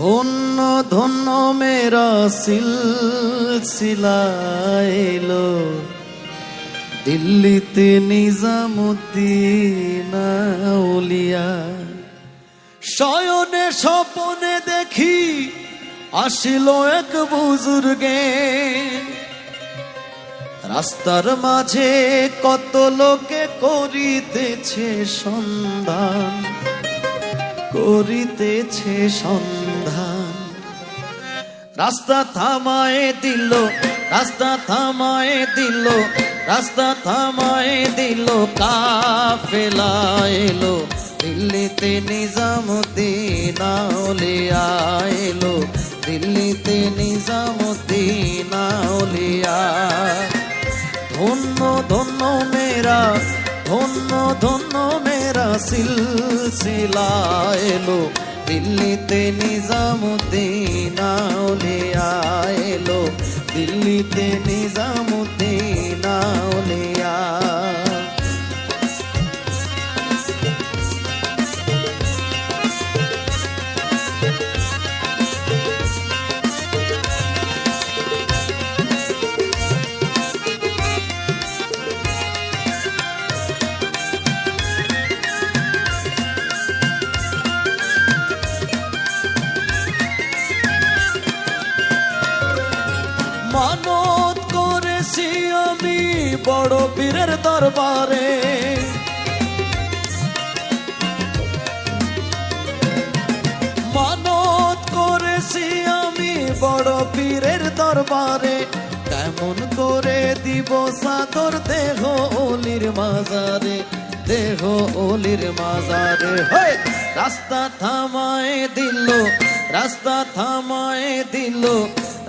ধন্য ধন্য মেরা সিলসিলাইলো। দিল্লিতে নিজামুদ্দিন আউলিয়া শয়নে স্বপনে দেখি আসিল এক বুজুর্গে। রাস্তার মাঝে কত লোকে করিতেছে সন্ধান। করিতেছে সন্ধান। রাস্তা থামায়ে দিল, রাস্তা থামায়ে দিল, রাস্তা থামায়ে দিল, কাফেলা এলো, দিল্লিতে নিজামুদ্দিন আউলিয়া এলো, দিল্লিতে নিজামুদ্দিন আউলিয়া ধন্য ধন্য মেরা ধন্য ধন্য সিলসিলা এলো দিল্লিতে নিজামুদ্দিন আউলিয়া এলো দিল্লিতে নিজামুদ্দিন আউলিয়া মানত করেছি আমি বড় পীরের দরবারে। মানত করেছি আমি বড় পীরের দরবারে। তেমন করে দিব সাদর দেহ ওলির মাজারে, দেহ ওলির মাজারে। হয় রাস্তা থামায় দিল, রাস্তা থামায় দিল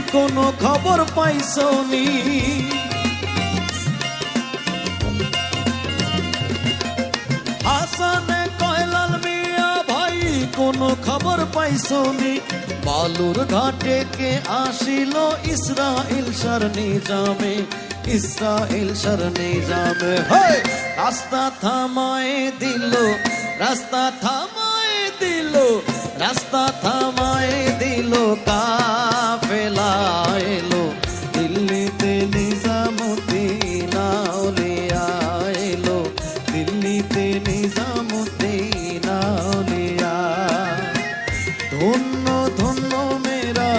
কোনো খবর পাইছনি? হাসানে কয়লাল মিয়া ভাই, কোনো খবর পাইছনি? বালুর ঘাটে কে আসিল? ইসরাইল সার নিজামে ইসরাইল সার নিজামে হয় রাস্তা থামায় দিল, রাস্তা থামায় দিল, রাস্তা থামায় ধন্য ধন্য মেরা,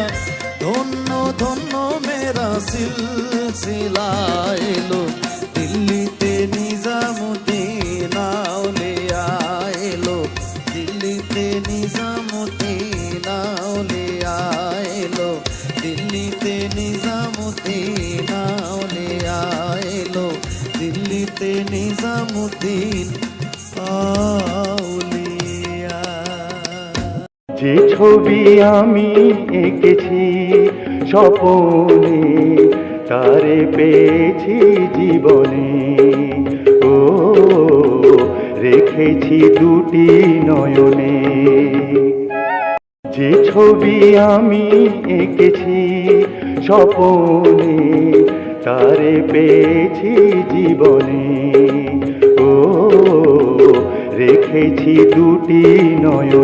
ধন্য ধন্য মেরা সিলসিলা এলো। দিল্লিতে নিজামুদ্দিন নিজামুদ্দিন আউলিয়া দিল্লিতে নিজামুদ্দিন আউলিয়া যে ছবি আমি এঁকেছি স্বপনে, তারে পেয়েছি জীবনে। ও, রেখেছি দুটি নয়নে। যে ছবি আমি এঁকেছি স্বপনে, তারে পেয়েছি জীবনে। ও, রেখেছি দুটি নয়ন।